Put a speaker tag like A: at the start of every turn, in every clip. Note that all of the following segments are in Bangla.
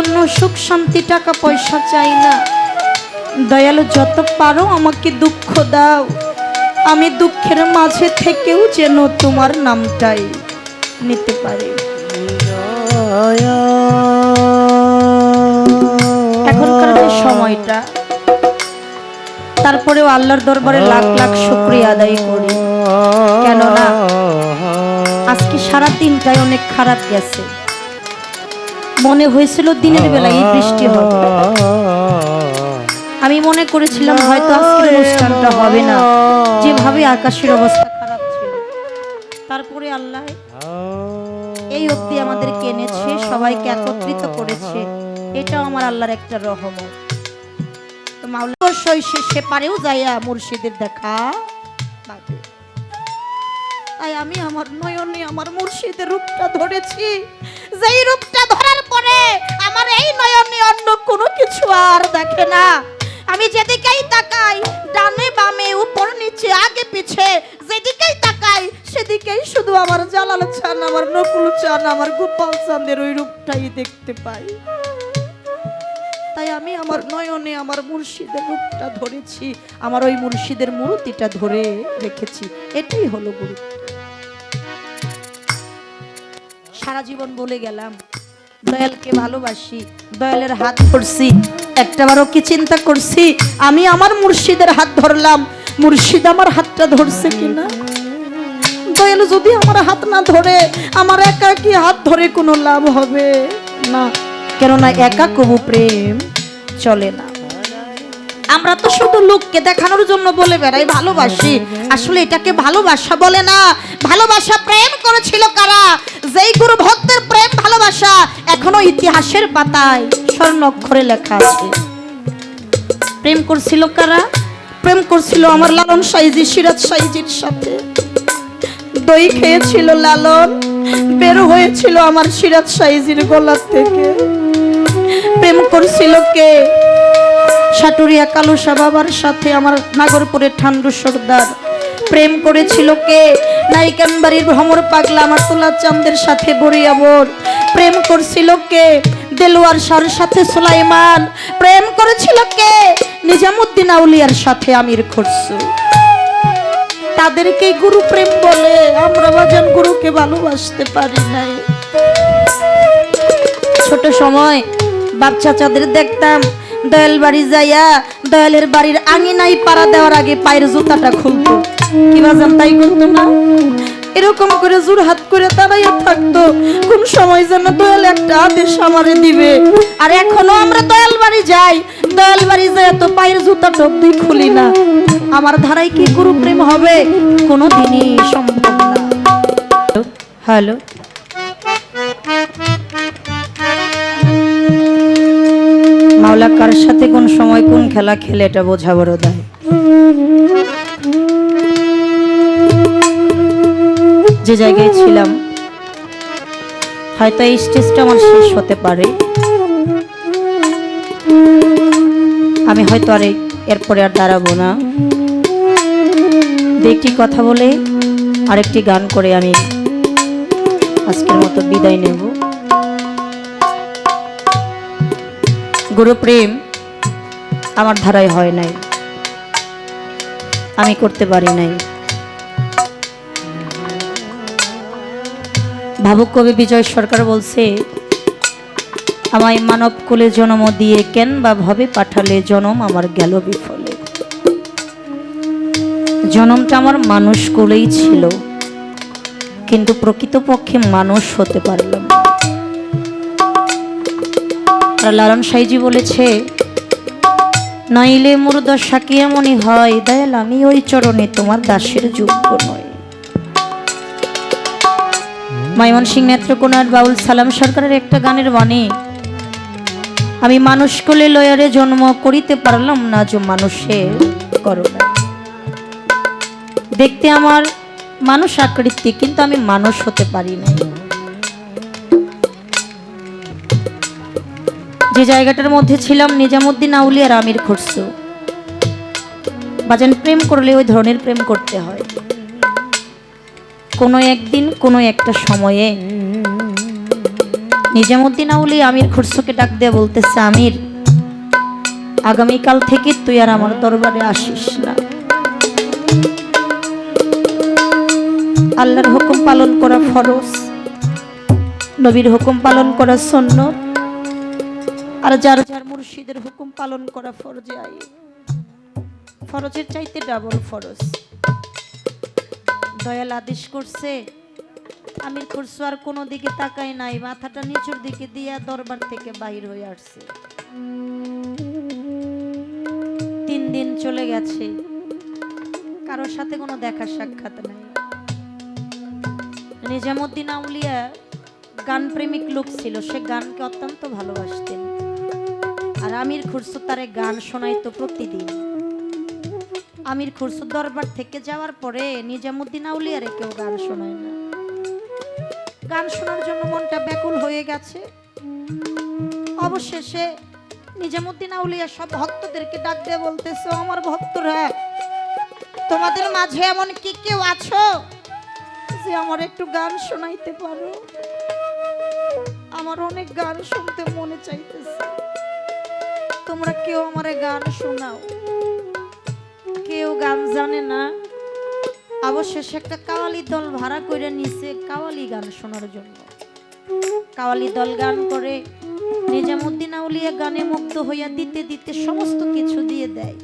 A: জন্য সুখ, শান্তি, টাকা, পয়সা চাই না। দয়ালু, যত পারো আমাকে দুঃখ দাও। আমি দুঃখের মাঝে থেকেও যেন তোমার নামটাই নিতে পারি। এখনকার সময়টা, তারপরেও আল্লাহর দরবারে লাখ লাখ শুক্রিয়া আদায় করি। কেননা, আজকে সারা দিনটাই অনেক খারাপ গেছে। মনে হয়েছিল দিনের বেলায় এই বৃষ্টি হবে। আমি মনে করেছিলাম হয়তো আজকের অনুষ্ঠানটা হবে না। যেভাবে আকাশের অবস্থা খারাপ ছিল। তারপরে আল্লাহ এই অবধি আমাদেরকে এনেছে সবাইকে একত্রিত করেছে। এটাও আমার আল্লাহর একটা রহমত। তো মাওলা অবশ্যই সে সে পারেও যাইয়া মুর্শিদের দেখা। পাবে তাই আমি আমার নয়নে আমার মুর্শিদের রূপটা ধরেছি। যেই রূপটা ধরার পরে আমার এই নয়নে অন্য কোনো কিছু আর দেখে না। আমি যেদিকেই তাকাই, ডানে বামে, উপর নিচে, আগে পিছে, যেদিকেই তাকাই, সেদিকেই শুধু আমার জালাল চান, আমার নকুল চান, আমার গোপাল চাঁদের ওই রূপটাই দেখতে পাই। তাই আমি আমার নয়নে আমার মুর্শিদের রূপটা ধরেছি, আমার ওই মুর্শিদের মূর্তিটা ধরে রেখেছি। এটাই হলো গুরু সারা জীবন বলে গেলাম, দয়ালকে ভালোবাসি, দয়ালের হাত ধরছি একটাবারও কি চিন্তা করছি? আমি আমার মুর্শিদের হাত ধরলাম, মুর্শিদ আমার হাতটা ধরছে কিনা? দয়াল যদি আমার হাত না ধরে, আমার একা কি হাত ধরে কোনো লাভ হবে না? কেননা একা কবু প্রেম চলে না। আমরা তো শুধু লোককে দেখানোর জন্য বলে বেড়াই, ভালোবাসি। আসলে এটাকে ভালোবাসা বলে না। ভালোবাসা প্রেম করেছিল কারা? যেই গুরু ভক্তের প্রেম, ভালোবাসা এখনও ইতিহাসের পাতায়, স্বর্ণ অক্ষরে লেখা আছে। প্রেম করছিল কারা? প্রেম করছিল আমার লালন সাইজি, সিরাজ সাইজির সাথে। দই খেয়েছিল লালন, বের হয়েছিল আমার সিরাজ সাইজির গলার থেকে। প্রেম করছিল কে? সাটুরিয়া কালুসা বাবার সাথে আমার নাগরপুরের ঠান্ডু সর্দার। প্রেম করেছিল কে? নাইকান বাড়ির ভ্রমর পাগলা আমার তোলা চাঁদের সাথে বরিয়াবর প্রেম করছিল কে? দেলোয়ার শাহর সাথে সুলাইমান। প্রেম করেছিল কে? নিজামুদ্দিন আউলিয়ার সাথে আমির খরসু। তাদেরকে গুরু প্রেম বলে, আমরা বাজান গুরুকে ভালোবাসতে পারি নাই। ছোট সময় বাপ চাচাদের দেখতাম। দয়াল বাড়ি যাইয়া দয়ালের বাড়ির আঙিনাই পাড়া দেওয়ার আগে পায়ের জুতাটা খুলতো। কি বাজান তাই করতো না? এরকম করে জোর হাত করে দাঁড়াইয়া থাকতো। কোন সময় যেন দয়াল একটা আদেশ আমারে দিবে। আর এখনও আমরা দয়াল বাড়ি যাই। দয়াল বাড়ি যাই তো পায়ের জুতা টপই খুলি না। আমার ধারায় কি গুরু প্রেম হবে? কোনো দিনই সম্ভব না। হ্যালো? মাওলা কার সাথে কোন সময় কোন খেলা খেলে এটা বোঝা বড় দেয়? যে জায়গায় ছিলাম, হয়তো এই স্টেজটা আমার শেষ হতে পারে। আমি হয়তো আর এরপরে আর দাঁড়াবো না। একটি কথা বলে আরেকটি গান করে আমি আজকের মতো বিদায় নেব। গুরুপ্রেম আমার ধারায় হয় নাই। আমি করতে পারি নাই। ভাবুক কবি বিজয় সরকার বলছে, আমায় মানব কুলে জন্ম দিয়ে কেন বা ভবে পাঠালে জনম আমার গেল বিফলে। জনমটা আমার মানুষ কোলেই ছিল, কিন্তু প্রকৃতপক্ষে মানুষ হতে পারলাম লালন সাইজি বলেছে, নইলে মোর দশা কি এমনই হয়, দয়াল, আমি ওই চরণে তোমার দাসের যোগ্য নয় মাইমন সিং নেত্রকোনার বাউল সালাম সরকারের একটা গানের বাণী, আমি মানুষ কোলে লয়ারে জন্ম করিতে পারলাম না যে মানুষের করোনা দেখতে আমার মানুষ আকৃতি, কিন্তু আমি মানুষ হতে পারি না যে জায়গাটার মধ্যে ছিলাম, নিজামুদ্দিন আউলি আর আমির খরসু বাজান, প্রেম করলে ওই ধরনের প্রেম করতে হয়। কোনো একদিন, কোনো একটা সময়ে নিজামুদ্দিন আউলি আমির খুরসুকে ডাক দিয়ে বলতেছে, আমির, আগামীকাল থেকে তুই আর আমার দরবারে আসিস না। আল্লাহর হুকুম পালন করা ফরজ, নবীর হুকুম পালন করা সন্ন আর যার যার মুর্শিদের হুকুম পালন করা ফরজে আই ফরজের চাইতে ডাবল ফরজ। দয়াল আদেশ করছে আমির খুরসু আর কোনো দিকে তাকাই নাই, মাথাটা নিচুর দিকে দিয়া দরবার থেকে বাহির হয়ে আসছে। তিন দিন চলে গেছে কারোর সাথে কোনো দেখা সাক্ষাৎ নাই। নিজামুদ্দিন আউলিয়া গান প্রেমিক লোক ছিল, সে গানকে অত্যন্ত ভালোবাসতেন। আর আমির খুরসু তারে গান শোনাইতো প্রতিদিন। আমির খুরসু দরবার থেকে যাওয়ার পরে নিজামুদ্দিন আউলিয়ারে কেউ গান শোনায় না। গান শোনার জন্য মনটা ব্যাকুল হয়ে গেছে। অবশেষে নিজামুদ্দিন আউলিয়া সব ভক্তদেরকে ডাক দিয়ে বলতেছে আমার ভক্তরা, তোমাদের মাঝে এমন কি কেউ আছো যে আমার একটু গান শোনাইতে পারো? আমার অনেক গান শুনতে মনে চাইতেছে। তোমরা কেউ আমারে গান শোনাও? কেউ গান জানে না? অবশেষে একটা কাওয়ালি দল ভাড়া করে নিছে কাওয়ালি গান শোনার জন্য। কাওয়ালি দল গান করে, নিজামুদ্দিন আউলিয়া গানে মুক্ত হইয়া দিতে দিতে সমস্ত কিছু দিয়ে দেয়।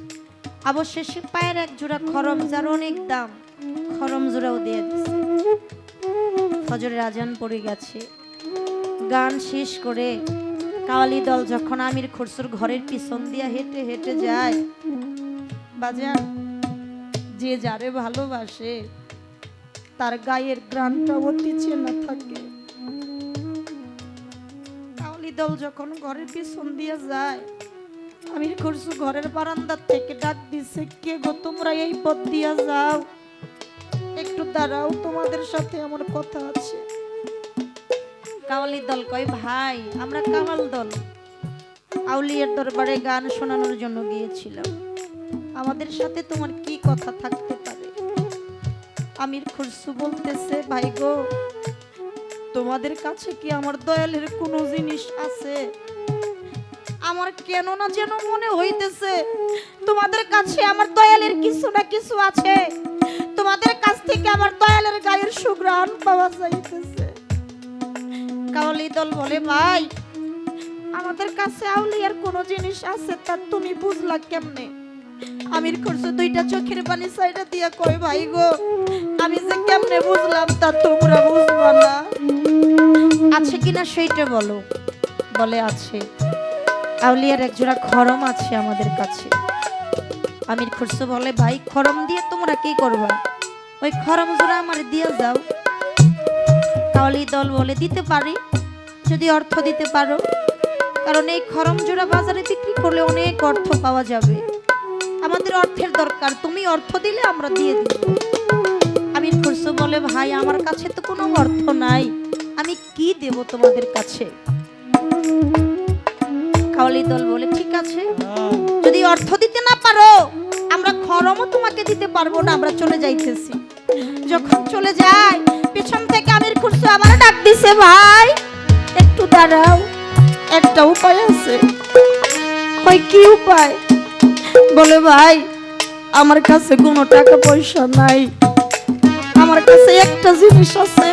A: অবশেষে পায়ের এক জোড়া খরম যার অনেক দাম, খরম জোড়াও দিয়ে দিছে। ফজরের আজান পড়ে গেছে। গান শেষ করে কাওয়ালি দল যখন আমির খুরসুর ঘরের পিছন দিয়া হেঁটে হেঁটে যায় বাজার যে যারে ভালোবাসে, তার গায়ের গ্রানটা অতি চেনা থাকে। কাউলি দল যখন ঘরের পিছন দিয়ে যায়, আমির খুরসু ঘরের বারান্দার থেকে ডাক দিছে, কে গো তোমরা এই পথ দিয়া যাও? একটু দাঁড়াও, তোমাদের সাথে আমার কথা আছে। কাওয়ালি দল কয়, ভাই, আমরা কামাল দল। আউলিয়ার দরবারে গান শোনানোর জন্য গিয়েছিলাম। আমাদের সাথে তোমার কি কথা থাকতে পারে? আমির খুরসু বলতেছে, ভাই গো, তোমাদের কাছে কি আমার দয়ালের কোনো জিনিস আছে? আমার কেন না যেন মনে হইতেছে, তোমাদের কাছে আমার দয়ালের কিছু না কিছু আছে। তোমাদের কাছ থেকে আমার দয়ালের গায়ের সুগ্রাণ পাওয়া যাইতেছে। কাওয়ালি দল বলে, ভাই, আমাদের কাছে আউলিয়ার কোনো জিনিস আছে তা তুমি বুঝলা কেমনে? আমির করছ দুইটা চোখের পানি দিয়া কই ভাই গো, আমি যে কেমনে বুঝলাম তা তোমরা বুঝবা না। আছে কিনা সেইটা বলো। বলে, আছে। আউলিয়ার একজোড়া খরম আছে আমাদের কাছে। আমির খুরসু বলে, ভাই, খরম দিয়ে তোমরা কি করবা? ওই খরম জোড়া আমার দিয়ে যাও। কাওয়ালি দল বলে দিতে পারি? যদি অর্থ দিতে পারো। কারণ এই খরম জোড়া বাজারে বিক্রি করলে অনেক অর্থ পাওয়া যাবে। আমাদের অর্থের দরকার, তুমি অর্থ দিলে আমরা দিয়ে দিব। আমির খুরসু বলে, ভাই, আমার কাছে তো কোনো অর্থ নাই। আমি কি দেব তোমাদের কাছে? কাওয়ালি দল বলে, ঠিক আছে। যদি অর্থ দিতে না পারো, আমরা খরমও তোমাকে দিতে পারব না, আমরা চলে যাইতেছি। যখন চলে যাই পেছন থেকে আমির খুরসু আমার ডাক দিছে, ভাই দাঁড়াও, একটা উপায় আছে। কই কি উপায়? বলে, ভাই, আমার কাছে কোনো টাকা পয়সা নাই। আমার কাছে একটা জিনিস আছে,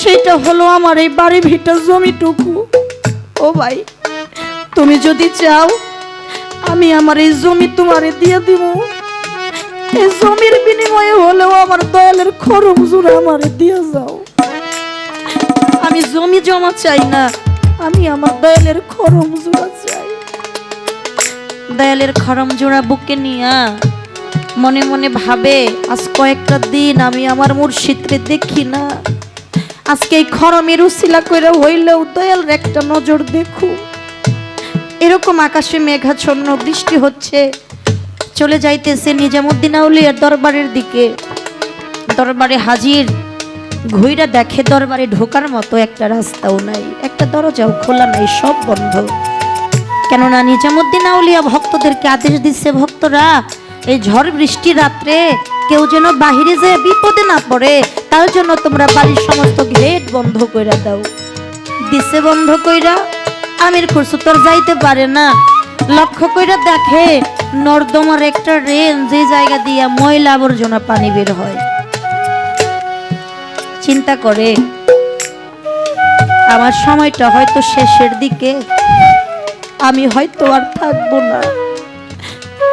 A: সেটা হলো আমার এই বাড়ি ভিটা জমিটুকু। ও ভাই, তুমি যদি চাও, আমি আমার এই জমি তোমারে দিয়ে দিব। এই জমির বিনিময়ে হলেও আমার দয়ালের খরম জোড়া আমারে দিয়ে যাও। আমি জমি জমা চাই না। আমি আমার দয়ালের খরম জোড়া চাই। দয়ালের খরম জোড়া বুকে নিয়া মনে মনে ভাবে আজ কয়েকটা দিন আমি আমার মুর্শিদকে দেখি না। আজকে এই খরমের উশিলা করে হইলেও দয়াল একটা নজর দেখু। এরকম আকাশে মেঘাচ্ছন্ন বৃষ্টি হচ্ছে। চলে যাইতেছে নিজামুদ্দিন আউলিয়ার দরবারের দিকে। দরবারে হাজির ঘুইরা দেখে দরবারে ঢোকার মতো একটা রাস্তাও নাই, একটা দরজাও খোলা নাই, সব বন্ধ। কেননা নিজামুদ্দিন আউলিয়া ভক্তদেরকে আদেশ দিচ্ছে ভক্তরা, এই ঝড় বৃষ্টি রাত্রে কেউ যেন বাহিরে যে বিপদে না পড়ে, তার জন্য তোমরা বাড়ির সমস্ত গেট বন্ধ করে দাও। দিছে বন্ধ কইরা আমির খুরসু তোর যাইতে পারে না। লক্ষ্য কইরা দেখে নর্দমার একটা রেন যে জায়গা দিয়া ময়লা আবর্জনা পানি বের হয়। চিন্তা করে। আমার সময়টা হয়তো শেষের দিকে। আমি হয়তো আর থাকব না।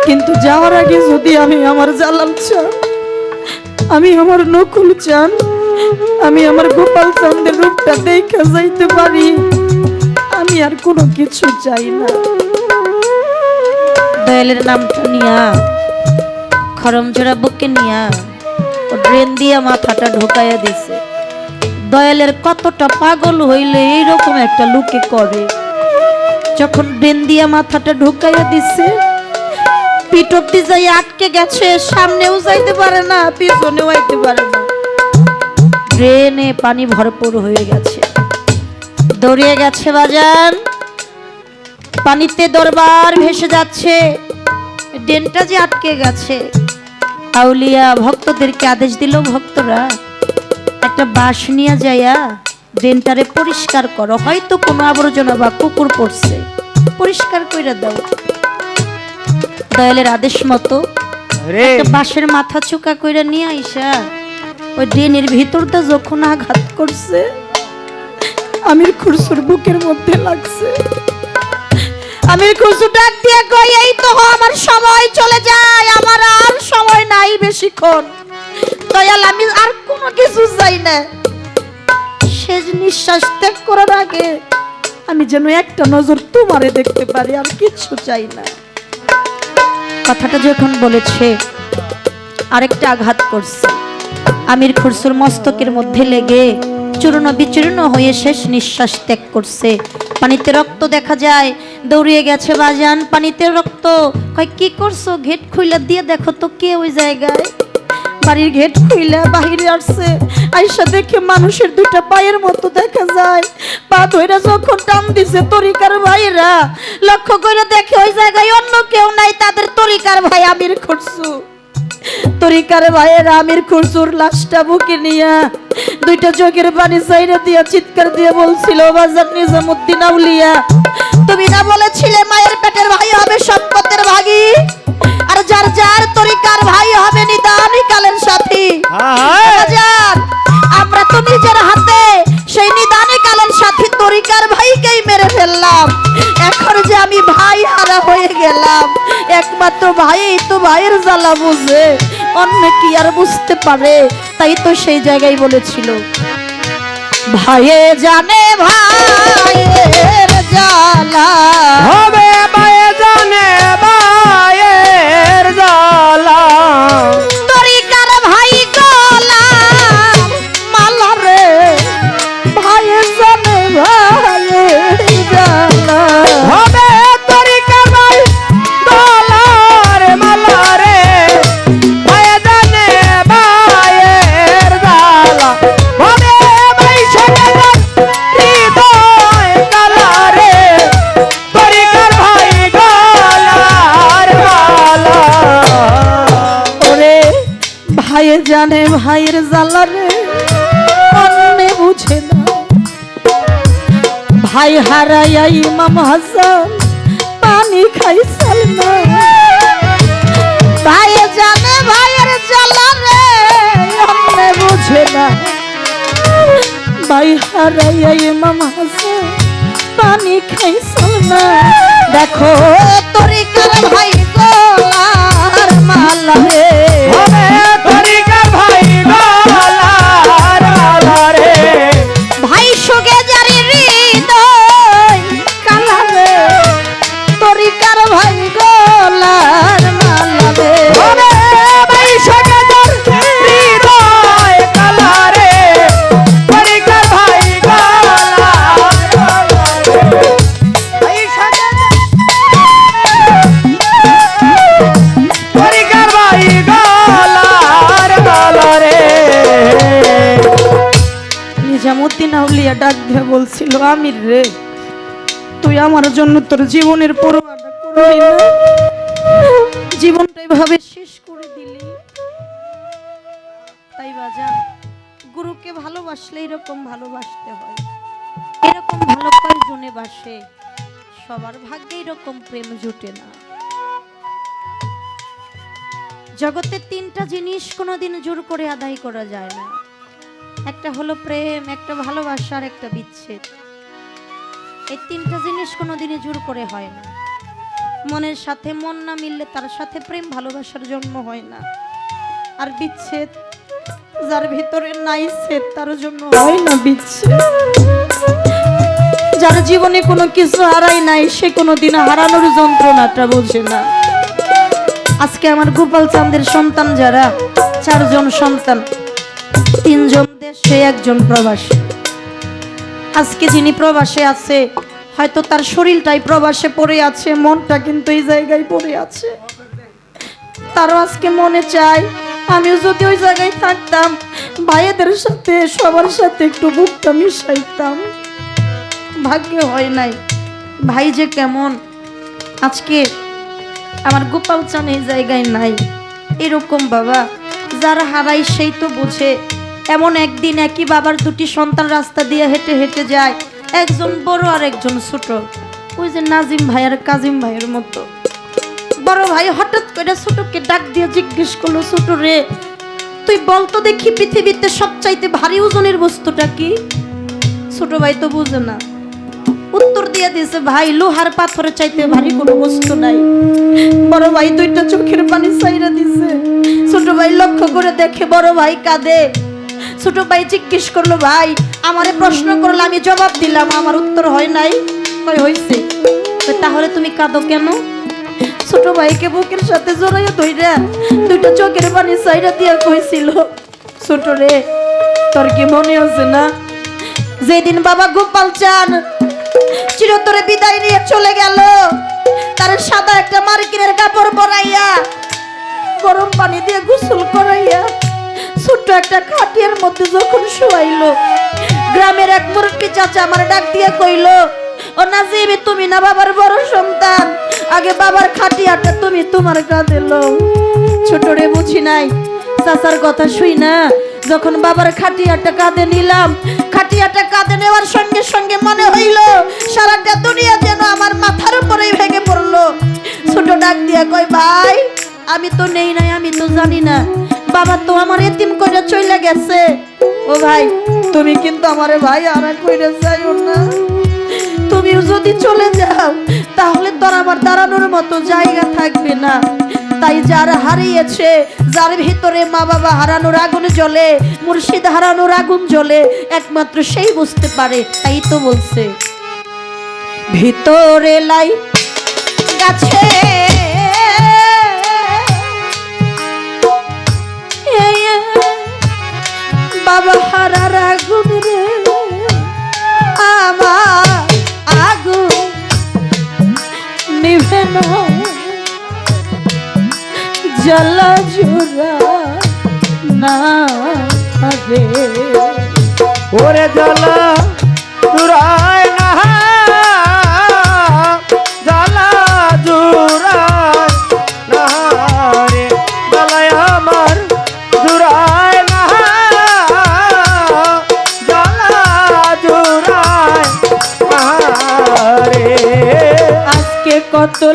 A: কিন্তু যাওয়ার আগে যদি আমি আমার জালাল চান, আমি আমার নকুল চান, আমি আমার গোপাল চান্দের রূপটা দেখে যাইতে পারি। আমি আর কোনো কিছু চাই না। দয়ালের নামটা নিয়া খরম জোড়া বুকে নিয়া, ও ড্রেন দিয়া মাথাটা ঢোকাইয়া দিছে। দয়ালের কতটা পাগল হইলে এইরকম একটা লুকে করে। যখন ড্রেন দিয়া মাথাটা ঢুকাইয়া দিছে অব্দি যাই আটকে গেছে, সামনেও যাইতে পারে না, পিছনেও আইতে পারে না। ড্রেনে পানি ভরপুর হয়ে গেছে। দৌড়িয়ে গেছে বাজান। পানিতে দরবার ভেসে যাচ্ছে। ড্রেনটা যে আটকে গেছে। আউলিয়া ভক্তদেরকে আদেশ দিল, ভক্তরা একটা বাঁশ নিয়ে যাইয়া ড্রেনটারে পরিষ্কার করো। হয়তো কোনো আবর্জনা বা কুকুর পড়ছে। পরিষ্কার কইরা দাও। দয়ালের আদেশ মতো একটা বাঁশের মাথা চোকা কইরা নিয়ে আইসা। ওই ড্রেনের ভিতরটা যখন আঘাত করছে আমির খুরসুর বুকের মধ্যে লাগছে। আমির খুরসু ডাক দিয়ে কই এই তো আমার সময় চলে যায় আমার আর সময় নাই বেশিক্ষণ। দয়াল আমি আর কোনো কিছু চাই না। শেষ নিঃশ্বাস ত্যাগ করার আগে আমি যেন একটা নজর তোমারে দেখতে পারি, আর কিচ্ছু চাই না। কথাটা যখন বলেছে, আরেকটা আঘাত করছে। আমির খুরসুর মস্তকের মধ্যে লেগে চূর্ণ বিচূর্ণ হয়ে শেষ নিঃশ্বাস ত্যাগ করছে। পানিতে রক্ত দেখা যায়, দৌড়িয়ে গেছে বাজান, পানিতে রক্ত। কয়, কি করছ? ঘেট খুইলা দিয়ে দেখো তো কে ওই জায়গায়? বাড়ির গেট খুইলা বাহিরে আসছে। আইসা দেখে মানুষের দুটা পায়ের মতো দেখা যায়। পা ধইরা যখন টান দিছে তরিকার ভাইরা লক্ষ্য করে দেখে ওই জায়গায় অন্য কেউ নাই, তাদের তরিকার ভাই আমির খুরসু। তরিকার ভাইয়ের আমির খুরসুর লাশটা বুকে দুইটা চোখের পানি চিৎকার দিয়ে বলছিল, বাজার নিজামুদ্দিন আউলিয়া, তুমি না বলেছিলে মায়ের পেটের ভাই হবে সম্পদের ভাগী? আর যার যার তরিকার ভাই হবে নিদানি আমি ভাই হারা হয়ে গেলাম। একমাত্র ভাই তো ভাইয়ের জ্বালা বুঝে। অন্য কি আর বুঝতে পারে? তাই তো সেই জায়গায় বলেছিল। ভাইয়ে জানে ভাইয়ের জ্বালা।
B: হবে
A: হারাইয়া ইমাম হাসান, পানি খাই সালমা ভাইয়ে জানে, ভাইয়ের জ্বালা রে অন্যে বুঝে না। ভাই হারাইয়া ইমাম হাসান, পানি খাই সালমা দেখো তরিকার ভাই গোলার মালা রে। আমির রে। তুই আমার জন্য তোর জীবনের পরোয়াটা জীবনটা এভাবে শেষ করে দিলি। তাই বাজান, গুরুকে ভালোবাসলে এরকম ভালোবাসতে হয়। এরকম ভালো কয়জনে বাসে? সবার ভাগ্যে এরকম প্রেম জুটে না। জগতে তিনটা জিনিস কোনোদিন জোর করে আদায় করা যায় না। একটা হলো প্রেম, একটা ভালোবাসা, আর একটা বিচ্ছেদ। এই তিনটা জিনিস কোনোদিনই জোর করে হয় না। মনের সাথে মন না মিললে তার সাথে প্রেম ভালোবাসার জন্ম হয় না। আর বিচ্ছেদ যার ভিতরে নাই ছেদ তার জন্য হয় না বিচ্ছেদ। যার জীবনে কোনো কিছু হারাই নাই, সে কোনোদিন হারানোর যন্ত্রণাটা বোঝে না। আজকে আমার গোপাল চাঁদের সন্তান যারা, চারজন সন্তান, তিনজন দেশে, একজন প্রবাসী। আজকে যিনি প্রবাসে আছে, হয়তো তার শরীরটাই প্রবাসে পড়ে আছে, মনটা কিন্তু এই জায়গায় পড়ে আছে। তারও আজকে মনে চাই, আমিও যদি ওই জায়গায় থাকতাম, ভাইয়েদের সাথে, সবার সাথে একটু বুকটা মিশাইতাম। ভাগ্যে হয় নাই। ভাই যে কেমন, আজকে আমার গোপাল চান এই জায়গায় নাই। এরকম বাবা, যারা হারাই সেই তো বোঝে। এমন একদিন একই বাবার দুটি সন্তান রাস্তা দিয়ে হেঁটে হেঁটে যায়। একজন বড় আর একজন ছোট। ওই যে নাজিম ভাই আর কাজিম ভাইয়ের মতো। বড় ভাই হঠাৎ করে ছোটকে ডাক দিয়ে জিজ্ঞেস করল, ছোট রে, তুই বলতো দেখি পৃথিবীতে সবচাইতে ভারী ওজনের বস্তুটা কি? ছোট ভাই তো বুঝে না। উত্তর দিয়ে দিয়েছে, ভাই, লোহার পাথরের চাইতে ভারী কোনো বস্তু নাই। বড় ভাই দুইটা চোখের পানি চাইরা দিছে। ছোট ভাই লক্ষ্য করে দেখে বড় ভাই কাঁদে। ছোট ভাই জিজ্ঞেস করল ভাই আমারে প্রশ্ন করল আমি জবাব দিলাম আমার উত্তর হয় নাই। কই, তাহলে তুমি কাঁদো কেন? ছোট ভাইকে বুকের সাথে জড়াইয়া ধইরা দুইটা চোখের পানি চাইরা দিয়া কইছিল ছোট রে তোর কি মনে আছে না? যেদিন বাবা গোপাল চান চিরতরে বিদায় নিয়ে চলে গেল। তার সাদা একটা মার্কিনের কাপড় পরাইয়া গরম পানি দিয়ে গোসল করাইয়া ছোট্ট একটা খাটিয়ার মধ্যে যখন শোয়াইলো, গ্রামের এক মুরব্বী চাচা আমার ডাক দিয়ে কইলো, ও নাজিবি, তুমি না বাবার বড় সন্তান? আগে বাবার খাটিয়াটা তুমি তোমার কাঁধে লো ছোট রে বুঝি নাই, চাচার কথা শুই না। যখন বাবার খাটিয়াটা কাঁধে নিলাম, খাটিয়াটা কাঁধে নেওয়ার সঙ্গে সঙ্গে মনে হইল, সারাটা দুনিয়া যেন আমার মাথার উপরেই ভেঙে পড়ল। ছোট ডাক দিয়া কয়, ভাই, আমি তো নেই নাই, আমি তো জানি না। বাবা, তো আমার এতিম করে চলে গেছে। ও ভাই, তুমি কিন্তু আমারে ভাই আর কইরে যাইও না। তুমিও যদি চলে যাও, তাহলে তোর আমার দাঁড়ানোর মতো জায়গা থাকবে না। তাই যারা হারিয়েছে, যার ভিতরে মা বাবা হারানোর আগুন জ্বলে, মুর্শিদ হারানোর আগুন জ্বলে, একমাত্র সেই বুঝতে পারে, তাই তো বলছে। ভিতরে লাই, গাছে বাবা হারার আগুন রে। আমার আগুন নিভে না। জ্বালা জোড়া না রে
B: ওরে জ্বালা জুড়ায় না।
A: আজকে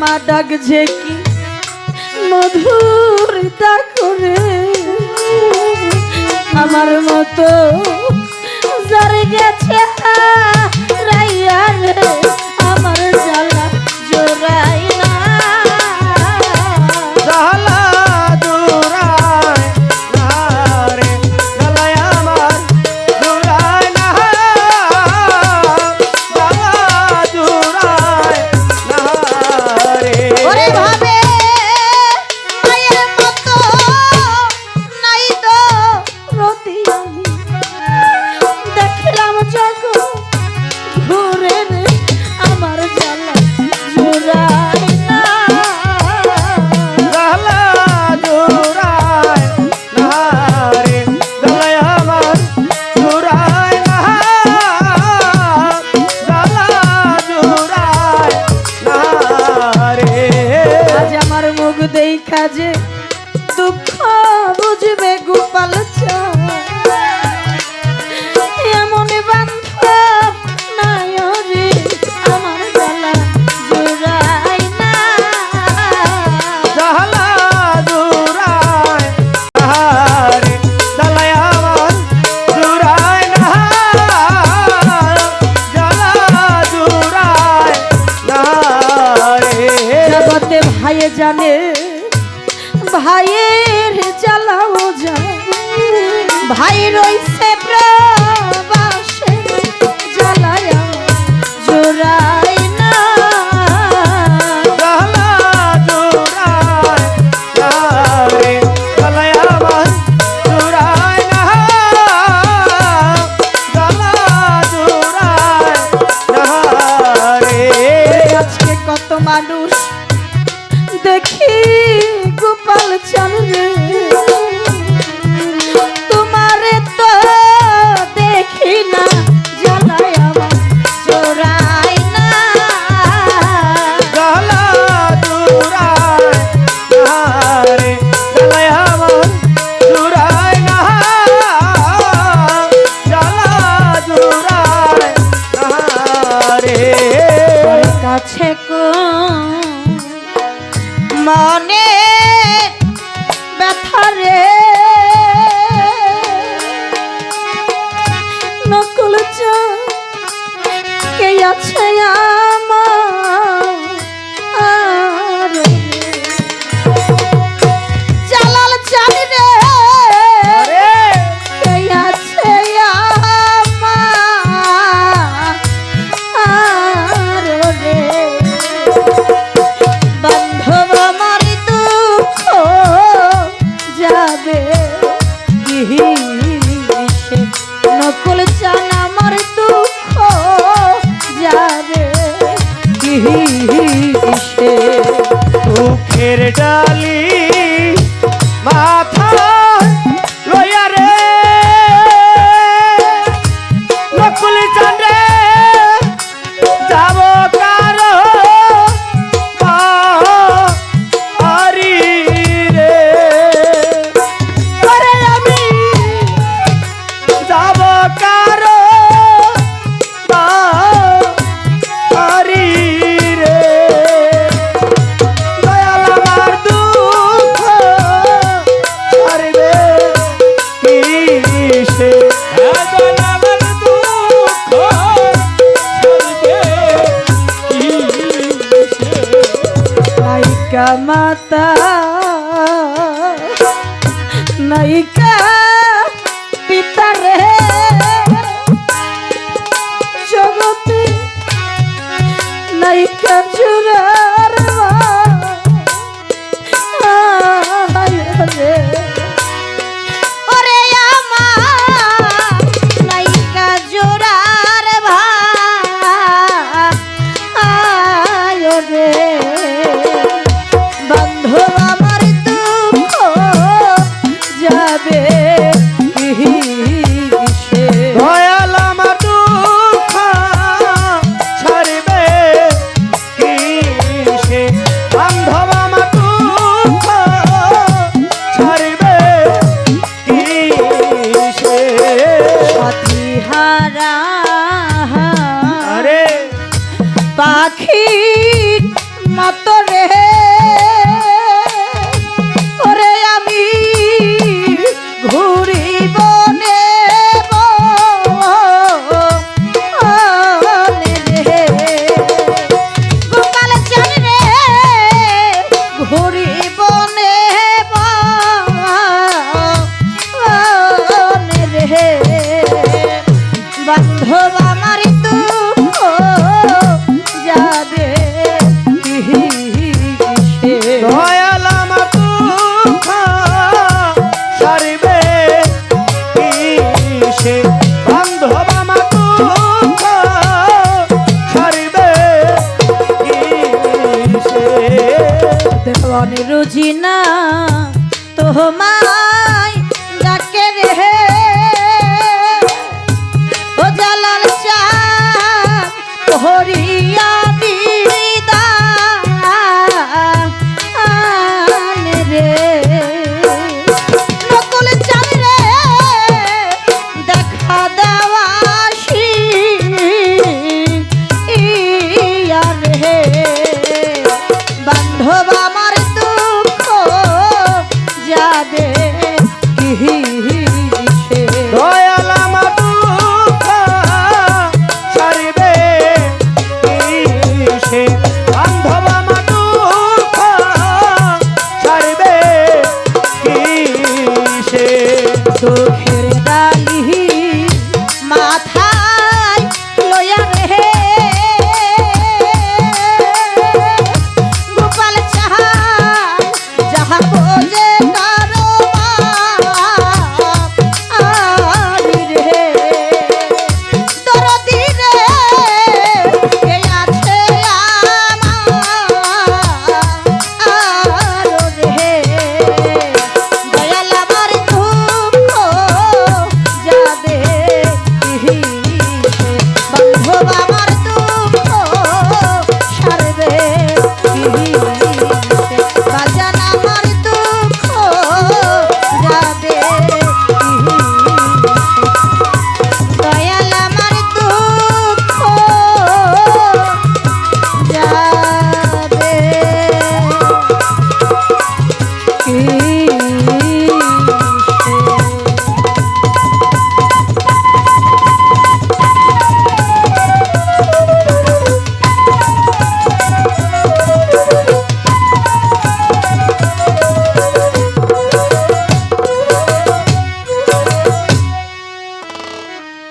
A: মা ডাক যে কি? মধুর করে আমার মতো জারে গেছে আমার জাল